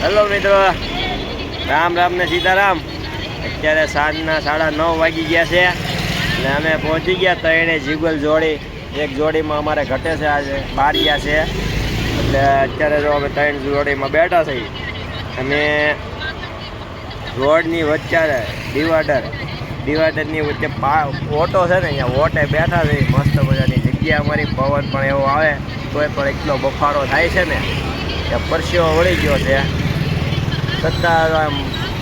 Hello મિત્રો. રામ રામ ને સીતારામ. અત્યારે સાંજના સાડા નવ વાગી ગયા છે અને અમે પહોંચી ગયા ત્રણે જીગલ જોડી. એક જોડીમાં અમારે ઘટે છે આજે બાર ગયા છે. એટલે અત્યારે જો અમે ત્રણ જોડીમાં બેઠા છીએ. અમે રોડની વચ્ચે ડિવાઈડર. ડિવાઈડરની વચ્ચે ઓટો છે ને અહીંયા, ઓટે બેઠા છે. મસ્ત મજાની જગ્યા અમારી. પવન પણ એવો આવે. તોય પણ એટલો બફારો થાય છે ને, કે પરસેવો વળી ગયો છે. આમ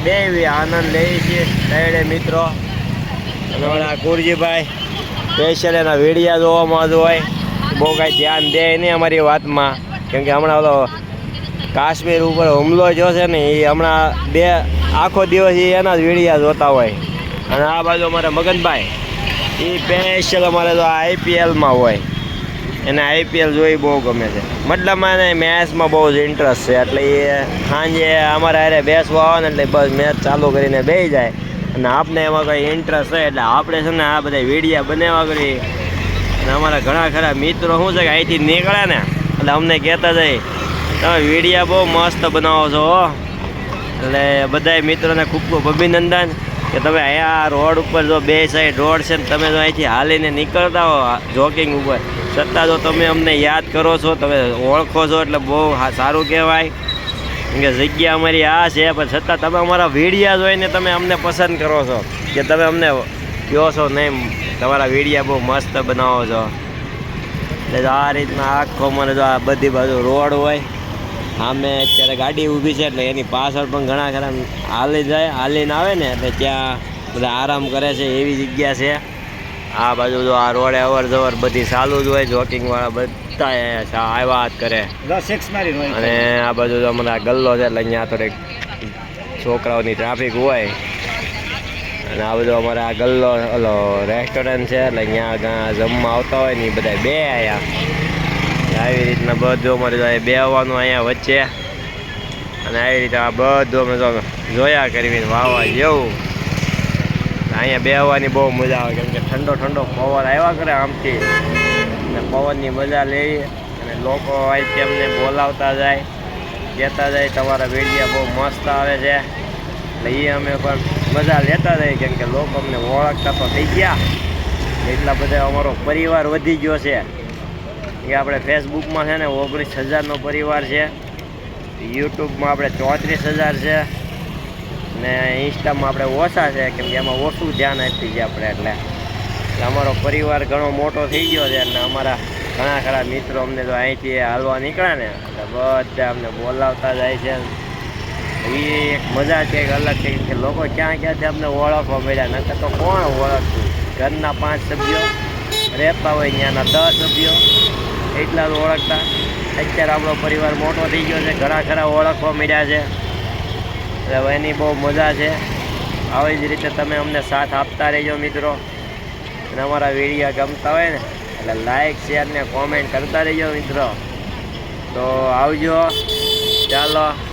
બે આનંદ લઈએ છીએ ત્રણે મિત્રો ઓલા કુરજીભાઈ સ્પેશિયલ એના વિડીયા જોવામાં જ હોય. બહુ કાંઈ ધ્યાન દે નહીં અમારી વાતમાં. કેમ કે હમણાં ઓલો કાશ્મીર ઉપર હુમલો જો છે ને એ હમણાં બે, આખો દિવસ એ એના જ વિડીયા જોતા હોય. અને આ બાજુ અમારા મગનભાઈ એ સ્પેશિયલ અમારે તો આઈપીએલમાં હોય. એને આઈપીએલ જોઈ બહુ ગમે છે. મતલબમાં એને મેચમાં બહુ જ ઇન્ટરેસ્ટ છે, એટલે એ સાંજે અમારે હારે બેસવા આવે ને એટલે બસ મેચ ચાલુ કરીને બેસી જાય. અને આપને એમાં કંઈ ઇન્ટરેસ્ટ છે એટલે આપણે છે ને આ બધા વિડીયા બનાવવા કરી. અને અમારા ઘણા ખરા મિત્રો શું છે કે અહીંથી નીકળે ને, એટલે અમને કહેતા જાય, તમે વિડીયા બહુ મસ્ત બનાવો છો એટલે બધાય મિત્રોને ખૂબ ખૂબ અભિનંદન કે તમે અહીંયા રોડ ઉપર જો બે સાઈડ રોડ છે ને તમે જો અહીંથી હાલીને નીકળતા હો જોગિંગ ઉપર. છતાં જો તમે અમને યાદ કરો છો, તમે ઓળખો છો એટલે બહુ સારું કહેવાય. કે જગ્યા અમારી આ છે, પણ છતાં તમે અમારા વિડીયા જોઈને તમે અમને પસંદ કરો છો. કે તમે અમને કહો છો નહીં, તમારા વિડીયા બહુ મસ્ત બનાવો છો. એટલે આ રીતના આખો મને જો આ બધી બાજુ રોડ હોય, સામે અત્યારે ગાડી ઊભી છે એટલે એની પાછળ પણ ઘણા ખરા હાલી જાય, હાલીને આવે ને એટલે ત્યાં બધા આરામ કરે છે, એવી જગ્યા છે. આ બાજુ જો આ રોડે અવર જવર બધી ચાલુ જ હોય જોકિંગ વાળા બધા આવ્યા જ કરે. અને આ બાજુ જો અમારા ગલ્લો છે એટલે અહીંયા થોડીક છોકરાઓની ટ્રાફિક હોય. અને આ બધું અમારે આ ગલ્લો ઓલો રેસ્ટોરન્ટ છે એટલે અહીંયા જમવા આવતા હોય ને એ બધા બે આવ્યા આવી રીતના બધું અમારે જો બે આવવાનું અહીંયા વચ્ચે. અને આવી રીતે આ બધું અમે તો જોયા કરવી વાવા જેવું. અહીંયા બેહવાની બહુ મજા આવે, કેમ કે ઠંડો ઠંડો પવન આવ્યા કરે આમથી. અને પવનની મજા લેવી અને લોકો અહીંથી અમને બોલાવતા જાય, કહેતા જાય, તમારા વેડિયા બહુ મસ્ત આવે છે. એટલે એ અમે પણ મજા લેતા જઈએ કેમ કે લોકો અમને ઓળખતા તો થઈ ગયા. એટલા બધા અમારો પરિવાર વધી ગયો છે. કે આપણે ફેસબુકમાં છે ને ઓગણીસ હજારનો પરિવાર છે. યુટ્યુબમાં આપણે ચોત્રીસ હજાર છે. ને ઇન્સ્ટામાં આપણે ઓછા છે, કેમ કે એમાં ઓછું ધ્યાન આપી છે આપણે, એટલે અમારો પરિવાર ઘણો મોટો થઈ ગયો છે, એટલે અમારા ઘણા ખરા મિત્રો અમને તો અહીંથી હાલવા નીકળ્યા ને, એટલે બધા અમને બોલાવતા જાય છે. એ એક મજા છે, એક અલગ છે, કે લોકો ક્યાં ક્યાંથી અમને ઓળખવા મળ્યા, નકર તો કોણ ઓળખતું? ઘરના પાંચ સભ્યો, રહેતા હોય ત્યાંના દસ સભ્યો, એટલા ઓળખતા. અત્યારે આપણો પરિવાર મોટો થઈ ગયો છે, ઘણા ખરા ઓળખવા મળ્યા છે. એટલે એની બહુ મજા છે. આવી જ રીતે તમે અમને સાથ આપતા રહેજો મિત્રો. અને અમારા વિડીયા ગમતા હોય ને, એટલે લાઈક શેર ને કોમેન્ટ કરતા રહેજો મિત્રો. તો આવજો. ચાલો.